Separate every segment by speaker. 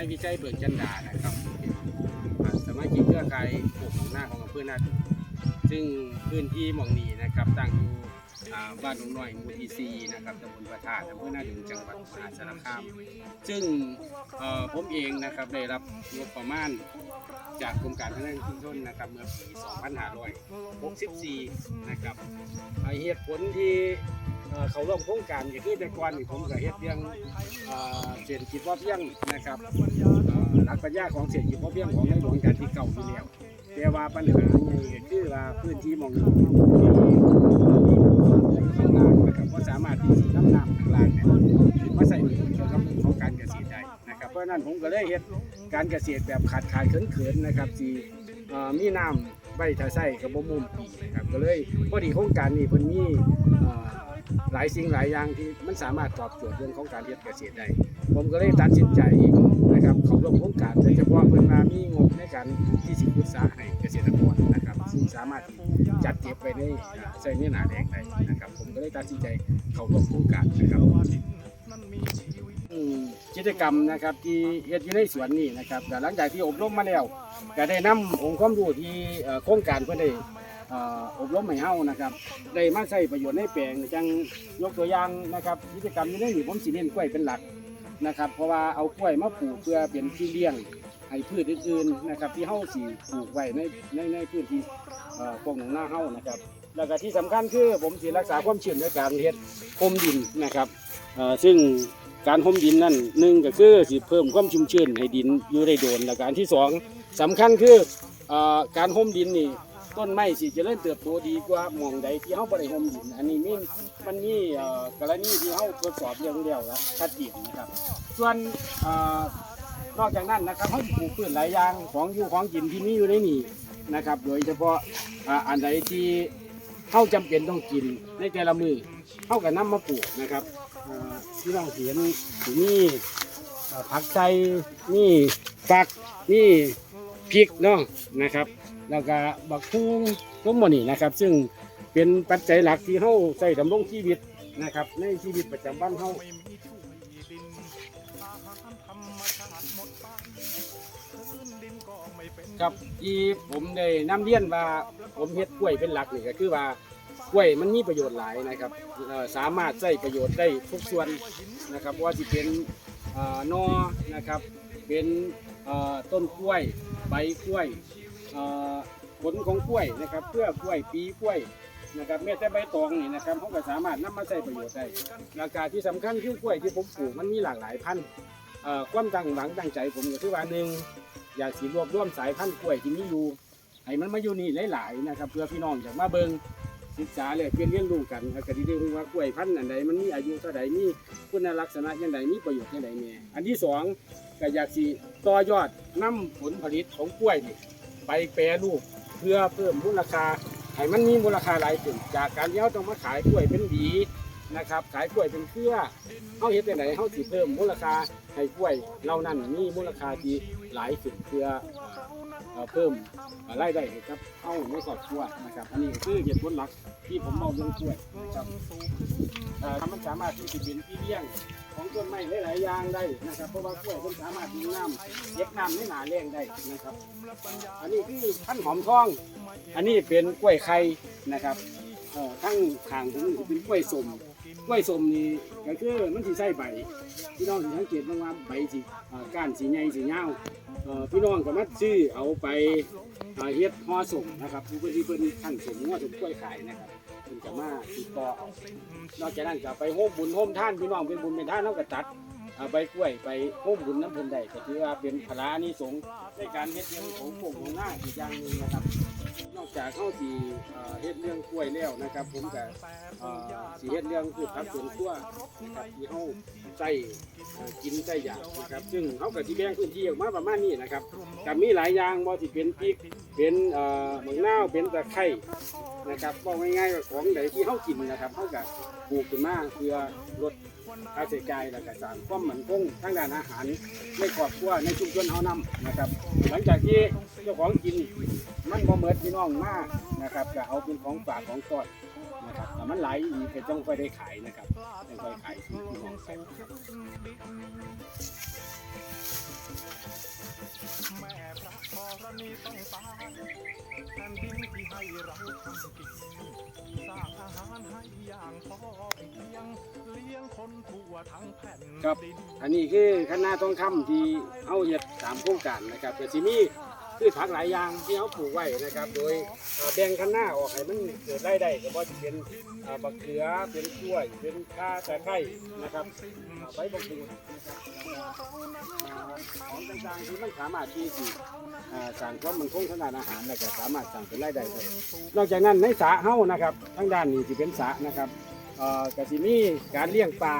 Speaker 1: ายวิจัยเบิกจันดานะครับอ่าสมาชิกเครือข่ายปลูกของหน้าของอำเภอนาดูซึ่งพื้นที่หมองนีนะครับตั้งอยู่บ้านหนองน้อยหมู่ที่สี่นะครับตำบลประทาดอำเภอนาดูจังหวัดมหาสารคาม ซึ่งผมเองนะครับได้รับงบประมาณจากกรมการพัฒนาชุมชนนะครับเมื่อปี 2564 นะครับอ่าเหตุผลที่ เอ่อเขาร่วมโครงการอย่างที่แต่ก่อนนี่ผมก็เฮ็ดเรื่องเอ่อเศรษฐกิจพอเพียงนะครับเอ่อหลักปัญญาของเศรษฐกิจพอเพียงของในหลวงการที่เก่าอยู่แล้วแต่ว่าปัญหาใหญ่ก็คือว่าพื้นที่หมองนี้ข้างล่างนะครับก็สามารถที่จะนำน้ำข้างล่างเนี่ยมาใส่ประโยชน์เกี่ยวกับเรื่องของการเกษตรได้นะครับเพราะฉะนั้นผมก็เลยเฮ็ดการเกษตรแบบขาดขาดเขินเขินๆนะครับที่เอ่อมีน้ำใบถ้าใส่กับบ่มุมนะครับก็เลยพอดีโครงการนี้เพิ่นมีเอ่อ หลายสิ่งหลายอย่างที่มันสามารถตอบโจทย์เรื่องของการเฮ็ดเกษตรได้ ผมก็เลยตัดสินใจนะครับเข้าร่วมโครงการโดยเฉพาะเพิ่นมามีงบในการที่สิปรึกษาให้เกษตรกรนะครับ ซึ่งสามารถจัดเก็บไว้ในอ่าใส่ในหนาแดงได้นะครับ ผมก็เลยตัดสินใจเข้าร่วมโครงการนะครับกิจกรรมนะครับที่เฮ็ดอยู่ในสวนนี่นะครับแต่หลังจากที่อบรมมาแล้วก็ได้นำองค์ความรู้ที่โครงการเพิ่นได้ เอ่ออบรมให้เฮานะครับได้มาใช้ประโยชน์ในแปลงจังยกตัวอย่างนะครับกิจกรรมอยู่ในนี่ผมสิเน้นกล้วยเป็นหลักนะครับ เพราะว่าเอากล้วยมาปลูกเพื่อเป็นที่เลี้ยงให้พืชอื่นๆนะครับ ที่เฮาสิปลูกไว้ในในในพื้นที่เอ่อพวกหนองนาเฮานะครับ แล้วก็ที่สำคัญคือผมสิรักษาความชื้นด้วยการเฮ็ดห่มดินนะครับเอ่อซึ่งการห่มดินนั่นหนึ่งก็คือสิเพิ่มความชุ่มชื้นให้ดินอยู่ได้โดนและการที่สองสำคัญคือเออการห่มดินนี่ ต้นไม้สิเจริญเติบโตดีกว่าหมองใดที่เฮาบ่ได้ห่มดิน อันนี้มีมันมีเอ่อกรณีที่เฮาทดสอบเรื่องเดียวแล้วชัดเจนนะครับ ส่วนเอ่อนอกจากนั้นนะครับเฮาปลูกพืชหลายอย่างของอยู่ของกินที่มีอยู่ในนี่นะครับ โดยเฉพาะอ่าอันใดที่เฮาจำเป็นต้องกินในแต่ละมือเฮาก็นำมาปลูกนะครับอ่อที่เราเห็นสิมีเอ่ผักไทยนี่ฟักนี่พริกเนาะนะครับ แล้วก็บักคูงต้มหมนี่นะครับ ซึ่งเป็นปัจจัยหลักที่เฮาใส่ดำรงชีวิตนะครับ ในชีวิตประจำวันเฮาครับที่ผมได้นำเรียนว่าผมเฮ็ดกล้วยเป็นหลักนี่ก็คือว่ากล้วยมันมีประโยชน์หลายนะครับสามารถใช้ประโยชน์ได้ทุกส่วนนะครับว่าที่เป็นเอ่อนอนะครับ เป็นต้นกล้วยใบกล้วย ผลของกล้วยนะครับ เพื่อกล้วยปีกล้วยนะครับแม้แต่ใบตองนี่นะครับเขาก็สามารถนำมาใช้ประโยชน์ได้ราคาที่สำคัญคือกล้วยที่ผมปลูกมันมีหลากหลายพันธุ์ความตั้งหวังตั้งใจผมก็คือว่าหนึ่งอยากสีรวบรวมสายพันธุ์กล้วยที่มีอยู่ให้มันมาอยู่นี่หลายๆนะครับ เพื่อพี่น้องจากมาเบิงศึกษาเลยเพื่อนเรียนรู้กันแล้วก็ที่ได้รู้ว่ากล้วยพันธุ์อันใดมันมีอายุเท่าใดมีคุณลักษณะอย่างใดมีประโยชน์อย่างใดเนี่ยอันที่สองก็อยากสีต่อยอดนำผลผลิตของกล้วยนี่ ไปแปรรูปเพื่อเพิ่มมูลค่าให้มันมีมูลค่าหลายขึ้นจากการที่เราต้องมาขายกล้วยเป็นหวีนะครับขายกล้วยเป็นเครือเขาเฮ็ดได้ไหนเขาสิเพิ่มมูลค่าให้กล้วยเรานั่นมีมูลค่าที่หลายขึ้นเพื่อเพิ่มรายได้ครับเอาในครอบครัวนะครับ อันนี้คือเหตุผลหลักที่ผมเอาเรื่องกล้วยนะครับเอ่อมันสามารถที่จะเป็นพี่เลี้ยง ของต้นไม้หลายๆอย่างได้นะครับ เพราะว่ากล้วยมันสามารถดึงน้ำเย็บน้ำในหนาแรงได้นะครับ อันนี้คือพันหอมทอง อันนี้เป็นกล้วยไข่นะครับเอ่อทั้งทางผมเป็นกล้วยสมกล้วยสมนี่ก็คือมันสิใส่ใบพี่น้องสิสังเกตบ้างว่าใบสิเอ่อก้านสีใหญ่สียาวเอ่อพี่น้องก็มาซื้อเอาไป อ่อเฮ็ดห่อสมนะครับผู้เพิ่นที่เพิ่นขั้นสมงัวสมกล้วยขายนะครับเพิ่นก็มาติดต่อเอานอกจากนั้นก็ไปโฮมบุญโฮมท่านพี่น้องเป็นบุญเป็นท่านเฮาก็ตัดเอาใบกล้วยไปโฮมบุญน้ำเพิ่นได้ก็ถือว่าเป็นพลานิสงส์ในการเฮ็ดเรื่องของพวกของหน้าอีกอย่างหนึงนะครับ นอกจากเข้าสีเฮ็ดเรื่องกล้วยแล้วนะครับ ผมก็เอ่อสีเฮ็ดเรื่องพืชผักสวนครัวนะครับที่เฮาใส่กินใส่อยากนะครับ ซึ่งเฮาก็สิแบ่งพื้นที่ออกมาประมาณนี้นะครับก็มีหลายอย่างบ่ที่เป็นพริกเป็นเอ่อมะนาวเป็นตะไคร้นะครับบอกง่ายๆว่าของใดที่เฮากินนะครับเฮาก็ปลูกขึ้นมาเพื่อลดค่าใช้จ่ายแล้วก็สร้างความมั่นคงทางด้านอาหารในครอบครัวในชุมชนเฮานำนะครับ หลังจากที่เจ้าของกิน มันบ่เหมิดพี่น้องมากนะครับก็เอาเป็นของฝากของต้อนนะครับแต่มันไหลายอีกก็ต้องไปได้ขายนะครับต้องไปขายสู่พี่น้องไปครับอันนี้คือคณะทองคำที่เอาเฮ็ดตามโครงการนะครับแต่สิมี พืชผักหลายอย่างที่เขาปลูกไว้นะครับ โดยเอ่อแบ่งคณะออกให้มันเกิดรายได้ก็บ่จะเป็นบักเขือเป็นกล้วย เป็นข่าแตะไคร้นะครับเอ่อใบบักกูดนะครับแล้วก็เอ่อของต่างๆที่มันสามารถที่สิเอ่อสางความมันคงทาดอาหารแล้วก็สามารถสร้างเป็นรายได้ได้นอกจากนั้นในสระเฮ้านะครับทางด้านนี้ที่เป็นสระนะครับ เอ่อกสิมีการเลี้ยงปลา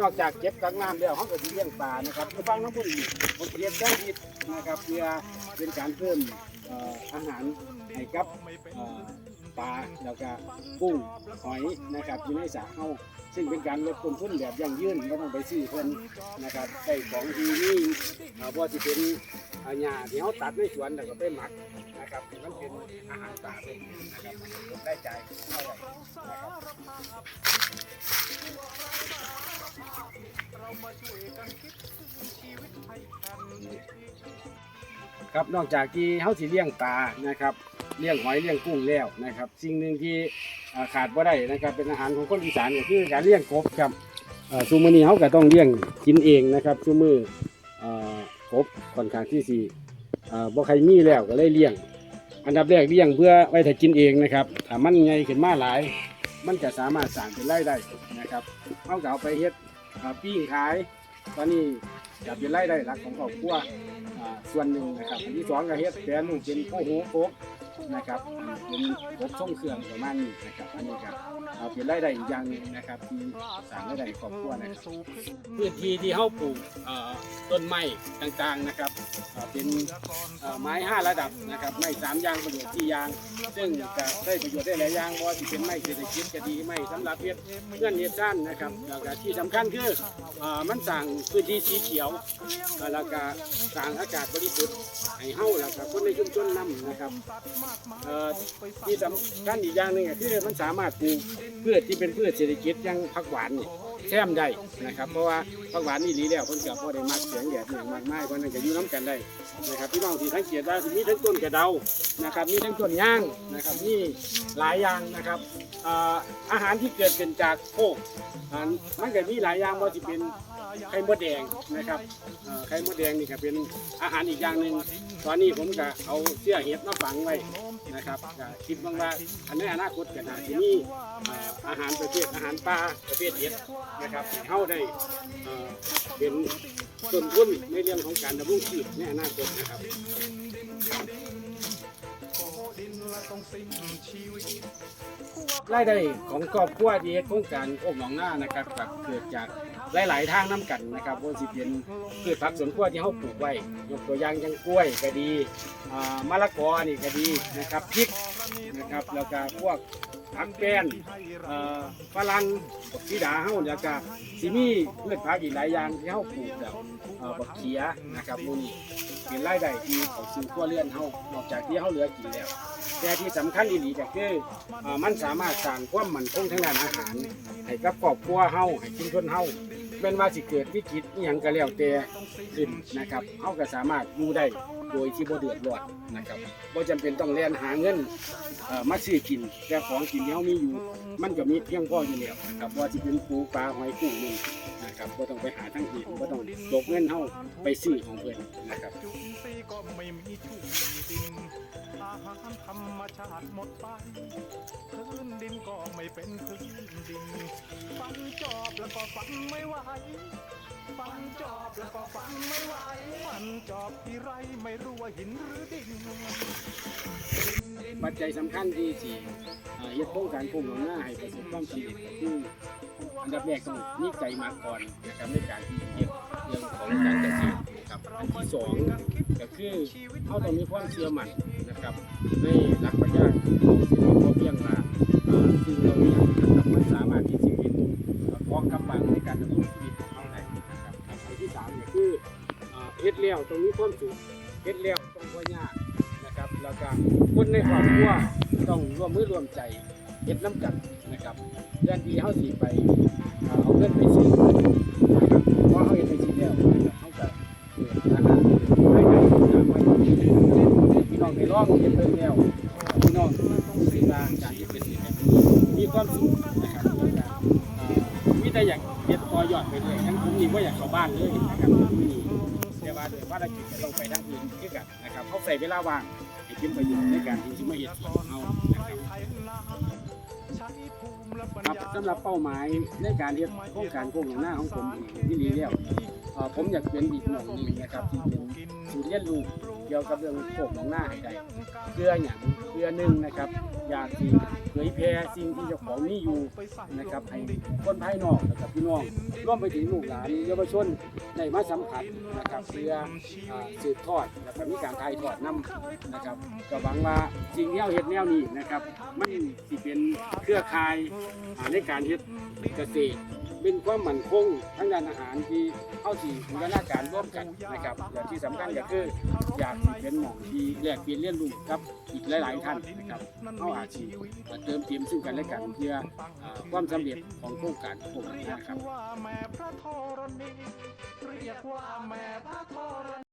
Speaker 1: นอกจากเก็บกักน้ำแล้วเขาก็สิเลี้ยงปลานะครับไปฟังน้ำพุ่นอีกผมเรียนแจ้งอิดนะครับเพื่อเป็นการเพิ่มเอ่ออาหารให้กับเอ่อปลาแล้วก็กุ้งหอยนะครับอยู่ในสระเขาซึ่งเป็นการลดต้นทุนแบบยั่งยืนไม่ต้องไปซื้อเพิ่นนะครับได้ของดีนี่เอ่อบ่ว่าสิเป็น หญ้าที่เขาตัดในสวนแล้วก็ไปหมักนะครับมันเป็นอาหารปลาเป็นนะครับได้ใจเท่าไหร่นะครับครับนอกจากที่เขาสิเลี้ยงปลานะครับเลี้ยงหอยเลี้ยงกุ้งแล้วนะครับ สิ่งหนึ่งที่ขาดบ่ได้นะครับเป็นอาหารของคนอีสานก็คือการเลี้ยงกบครับซูมือนี้เขาก็ต้องเลี้ยงกินเองนะครับซูมืออ กบค่อนข้างที่สี่บ่ใครมีแล้วก็เลยเลี้ยง อันดับแรกเลี้ยงเพื่อไว้ถ้ากินเองนะครับถ้ามันใหญ่ขึ้นมาหลาย มันจะสามารถสร้างเป็นรายได้นะครับเอาเก่าไปเฮ็ดอ่าปิ้งขาย ตอนนี้จะเป็นรายได้หลักของครอบครัวส่วนหนึ่งนะครับอันที่สองก็เฮ็ดแปรรูปเป็นโคโหโคก นะครับเป็นรบส่งเครื่องประมาณนี้นะครับ อันนี้ครับเอาเป็นรายได้อีกอย่างหนึงนะครับที่สร้างรายได้ให้ครอบครัวนะครับพื้นที่ที่เฮาปลูกเอ่อต้นไม้ต่างๆนะครับเอ่อเป็นเอ่อไม้ห้าระดับนะครับไม้สามอยางประโยชน์ที่อยาง ซึ่งจะได้ประโยชน์ได้หลายอย่างบ่ว่าสิเป็นไม้เศรษฐกิจก็ดีไม้สำหรับเฮ็ดเพื่อนเฮ็ดด้านนะครับแล้วก็ที่สำคัญคือเอ่อมันสร้างพื้นที่สีเขียว แล้วก็สร้างอากาศบริสุทธิ์ให้เฮาแล้วก็คนในชุมชนนํนะครับเอ่อที่สำคัญอีกอย่างหนึ่งก็คือมันสามารถปลูกพืชที่เป็นพืชเศรษฐกิจอย่างผักหวานนี่แซมได้นะครับ เพราะว่าผักหวานนี่ดีแล้วเพิ่นก็บ่ได้มักเสียงแดดอย่างมากมายเพราะนั้นก็อยู่น้ำกันได้นะครับพี่น้องที่สังเกตว่ามีทั้งต้นกระเดานะครับมีทั้งต้นย่างนะครับมีหลายอย่างนะครับอ่ออาหารที่เกิดขึ้นจากโคกอ่ามันก็มีหลายอย่างบ่สิเป็นไข่มดแดงนะครับอ่อไข่มดแดงนี่ก็เป็นอาหารอีกอย่างหนึ่ง ตอนนี้ผมก็เอาเสื้อเห็ดมาฝังไว้นะครับก็คิดว่าว่าอันในอนาคตก็น่าจะมีเอ่อาหารประเภทอาหารปลาประเภทเห็ดนะครับให้เข้าได้เอ่อเป็นต้นทุนในเรื่องของการดำรงชีพในอนาคตนะครับรายได้ของครอบครัวที่เฮ็ดโครงการโอ้หนองหน้านะครับเกิดจาก หลาย ๆ ทางน้กันนะครับว่าสิเป็นพืชผักสวนครัวที่เฮาปลูกไว้ยกตัวอย่างย่างกล้วยก็ดีมะละกอนี่ก็ดีนะครับพริกนะครับแล้วก็พวกผักแป้นฝรั่งบักสีดาเฮาแล้วก็สิมีพืชผักอีกหลายอย่างที่เฮาปลูกแบบเอ่อบักเขียนะครับพวกนี้เป็นรายได้ที่ของสู่ครัวเรือนเฮานอกจากที่เฮาเหลือกินแล้ว แต่ที่สำคัญอีหลีก็คือเอ่อมันสามารถสร้างความมั่นคงทางด้านอาหารให้กับครอบครัวเฮาให้ชุมชนเฮา เป็นว่าสิเกิดวิกฤตอหยังก็แล้วแต่ขึ้นนะครับเฮาก็สามารถอยู่ได้โดยที่บ่เดือดร้อนนะครับบ่จำเป็นต้องเรียนหาเงินเอ่อมาซื้อกินแต่ของกินที่เฮามีอยู่ มันก็มีเพียงพออยู่แล้วนะครับว่าสิเป็นปูปลาหอยกุ้งนี่นะครับบ่ต้องไปหาทางอื่นบ่ต้องตกเงินเฮาไปซื้อของเพิ่นนะครับ
Speaker 2: หารธรรมชาติหมดไปพื้นดินก็ไม่เป็นพื้นดิน ฟันจอบแล้วก็ฟันไม่ไหวฟันจอบแล้วก็ฟันไม่ไหวฟันจอบที่ไรไม่รู้ว่าหินหรือดิน
Speaker 1: ปัจจัยสำคัญที่สี่เอ่อเฮ็ดโครงการโครงหลวงหน้าให้ประสบความสำเร็จก็คืออันดับแรกต้องมีใจมาก่อนนะครับในการที่เฮ็ดเรื่องของการเกษตรนะครับอันที่สองก็คือเขาต้องมีความเชื่อมั่น ในหลักปรัชญาของเรษฐกิจพอเพียงว่าเอ่อสิ่งเหล่านี้นะครับมันสามารถที่จะเป็นเกาะกำบังในการดำรงชีวิตของเขาได้นะครับอันที่สามก็คือเอ่อเฮ็ดแล้วต้องมีความสุขเฮ็ดแล้วต้องบ่ยากนะครับแล้วก็คนในครอบครัวต้องร่วมมือร่วมใจเฮ็ดน้ำกันนะครับเรื่องที่เฮาสิไปเอ่อเอาเงินไปซื้อนะครับเพราะเฮาเฮ็ดไปซื้อแล้ว ได้องเฮ็ดเบิ่งแล้วพี่น้องรู้สึกว่าการเฮ็ดเกษตรแบบนี้มีความสุขนะครับมีแต่อยากเฮ็ดต่อยอดไปเลยทั้งผมนี่บ่าอยากเข้าบ้านเลยนะครับนี่แต่ว่าโดยภารกิจจะต้องไปทางอื่นคือกันนะครับเขาใส่เวลาว่างให้เป็นประโยชน์ในการที่จะมาเฮ็ดสวนเอาครับสำหรับเป้าหมายในการเฮ็ดโครงการโครงหน้าของผมนี่ดีแล้วผมอยากเป็นอีกหน่องนึงนะครับที่เป็นศูนย์เรียนรู้ กี่ยวกับเรื่องโคกหนองหน้าให้ได้เพื่ออย่างเพื่อหนึ่งนะครับ อยากที่เผยแพร่สิ่งที่เจ้าของมีอยู่นะครับให้คนภายนอกนะครับพี่น้องร่วมไปถึงลูกหลานเยาวชนได้มาสัมผัสนะครับเพื่อสืบทอดแล้วก็มีการถ่ายทอดนํนะครับก็หวังว่าสิ่งที่เราเฮ็ดแนวนี้นะครับมันสิเป็นเครือข่ายในการเฮ็ดเกษตร เป็นความมั่นคงทางด้านอาหารที่เข้าสู่บูรณาการร่วมกันนะครับและที่สำคัญก็คืออยากสิเป็นหมองที่แลกเปลี่ยนเรียนรู้กับอีกหลาย ๆ ท่านนะครับเข้าอาชีพเติมเต็มซึ่งกันและกันเพื่ออ่าความสำเร็จของโครงการพวกนี้นะครับ
Speaker 2: ว่าแม่พระธรณีเรียกว่าแม่พระธร